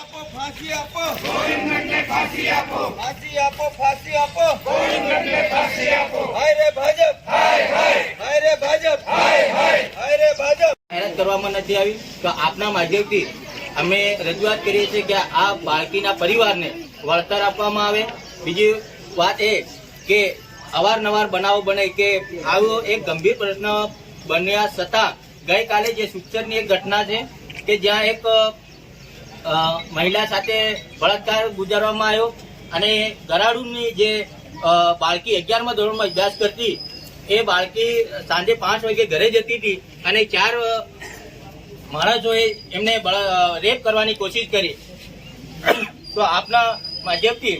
આપો ફાંસી આપો. ફાંસી આપો. ફાંસી આપો ફાંસી આપો. ફાંસી આપો. હાય રે ભાજપ. હાય હાય. હાય રે ભાજપ. હાય હાય. હાય રે ભાજપ. જાહેરાત કરવામાં નથી આવી તો આપના માધ્યમથી અમે રજૂઆત કરીએ છીએ કે આ બાળકીના પરિવારને વળતર આપવામાં આવે. બીજી વાત એ કે અવારનવાર બનાવો બને કે આવો એક ગંભીર પ્રશ્ન બન્યા છતાં ગઈકાલે જે સુખસરની એક ઘટના છે કે જ્યાં એક મહિલા સાથે બળાત્કાર ગુજારવામાં આવ્યો અને ગરાડુની જે બાળકી અગિયારમાં ધોરણમાં અભ્યાસ કરતી, એ બાળકી સાંજે પાંચ વાગે ઘરે જતી હતી અને ચાર માણસોએ એમને રેપ કરવાની કોશિશ કરી. તો આપના માધ્યમથી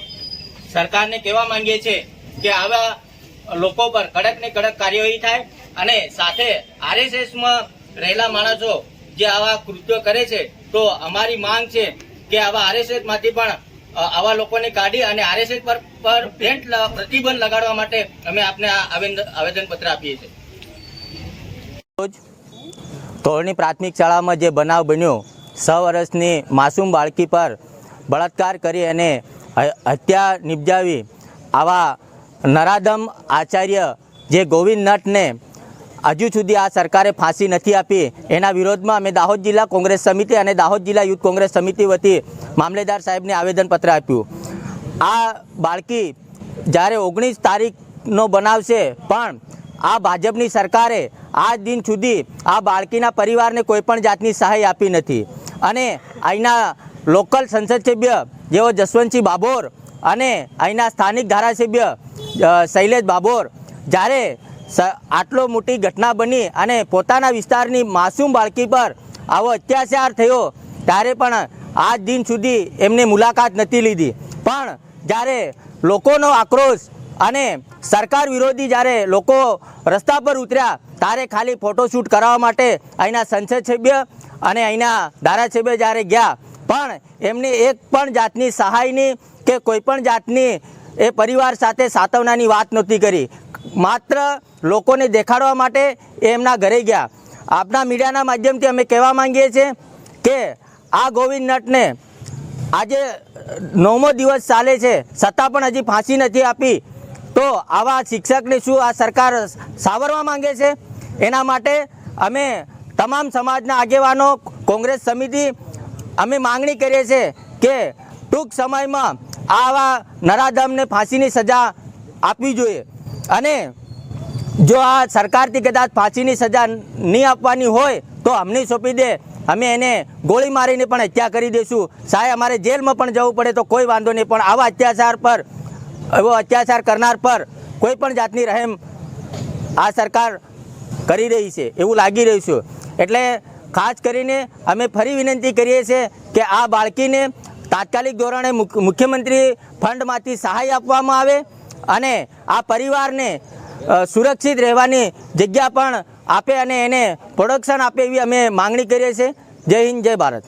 સરકારને કહેવા માંગીએ છીએ કે આવા લોકો પર કડક ને કડક કાર્યવાહી થાય અને સાથે આરએસએસમાં રહેલા માણસો જે આવા કૃત્યો કરે છે, તો અમારી માંગ છે કે આવા આરએસએસમાંથી પણ આવા લોકોને કાઢી અને આરએસએસ પર પર પેન્ટ પ્રતિબંધ લગાડવા માટે અમે આપને આવેદન પત્ર આપીએ છીએ. ધોરણી પ્રાથમિક શાળામાં જે બનાવ બન્યો છ વર્ષની માસૂમ બાળકી પર બળાત્કાર કરી અને હત્યા નિપજાવી આવા નરાદમ આચાર્ય જે ગોવિંદ નટને હજુ સુધી આ સરકારે ફાંસી નથી આપી. એના વિરોધમાં અમે દાહોદ જિલ્લા કોંગ્રેસ સમિતિ અને દાહોદ જિલ્લા યુથ કોંગ્રેસ સમિતિ વતી મામલેદાર સાહેબને આવેદનપત્ર આપ્યું. આ બાળકી જ્યારે ઓગણીસ તારીખનો બનાવશે, પણ આ ભાજપની સરકારે આ દિન સુધી આ બાળકીના પરિવારને કોઈપણ જાતની સહાય આપી નથી. અને અહીંના લોકલ સંસદ સભ્ય જેઓ જસવંતસિંહ બાબોર અને અહીંના સ્થાનિક ધારાસભ્ય શૈલેષ બાબોર, જ્યારે આટલો મોટી ઘટના બની અને પોતાના વિસ્તારની માસૂમ બાળકી પર આવો અત્યાચાર થયો, ત્યારે પણ આજ દિન સુધી એમને મુલાકાત નથી લીધી. પણ જ્યારે લોકોનો આક્રોશ અને સરકાર વિરોધી જ્યારે લોકો રસ્તા પર ઉતર્યા, ત્યારે ખાલી ફોટોશૂટ કરાવવા માટે અહીંના સંસદ સભ્ય અને અહીંના ધારાસભ્ય જ્યારે ગયા, પણ એમને એક પણ જાતની સહાયની કે કોઈ પણ જાતની એ પરિવાર સાથે સાતવનાની વાત નહોતી કરી. માત્ર લોકોને દેખાડવા માટે એમના ઘરે ગયા. આપના મીડિયાના માધ્યમથી અમે કહેવા માંગીએ છીએ કે આ ગોવિંદ નટને આજે નવમો દિવસ ચાલે છે છતાં પણ હજી ફાંસી નથી આપી, તો આવા શિક્ષકને શું આ સરકાર સાવરવા માંગે છે? એના માટે અમે તમામ સમાજના આગેવાનો, કોંગ્રેસ સમિતિ, અમે માંગણી કરીએ છીએ કે ટૂંક સમયમાં આવા નરાધમને ફાંસીની સજા આપવી જોઈએ. અને જો આ સરકારથી કદાચ ફાંસીની સજા નહીં આપવાની હોય, તો અમને સોંપી દે. અમે એને ગોળી મારીને પણ હત્યા કરી દઈશું. સાહેબ, અમારે જેલમાં પણ જવું પડે તો કોઈ વાંધો નહીં, પણ આવા અત્યાચાર પર એવો અત્યાચાર કરનાર પર કોઈ પણ જાતની રહેમ આ સરકાર કરી રહી છે, એવું લાગી રહ્યું છે. એટલે ખાસ કરીને અમે ફરી વિનંતી કરીએ છીએ કે આ બાળકીને તાત્કાલિક ધોરણે મુખ- મુખ્યમંત્રી ફંડમાંથી સહાય આપવામાં આવે. અને આ પરિવારને સુરક્ષિત રહેવાની જગ્યા પણ આપે અને એને પ્રોડક્શન આપે એવી અમે માંગણી કરીએ છીએ. જય હિન્દ, જય ભારત.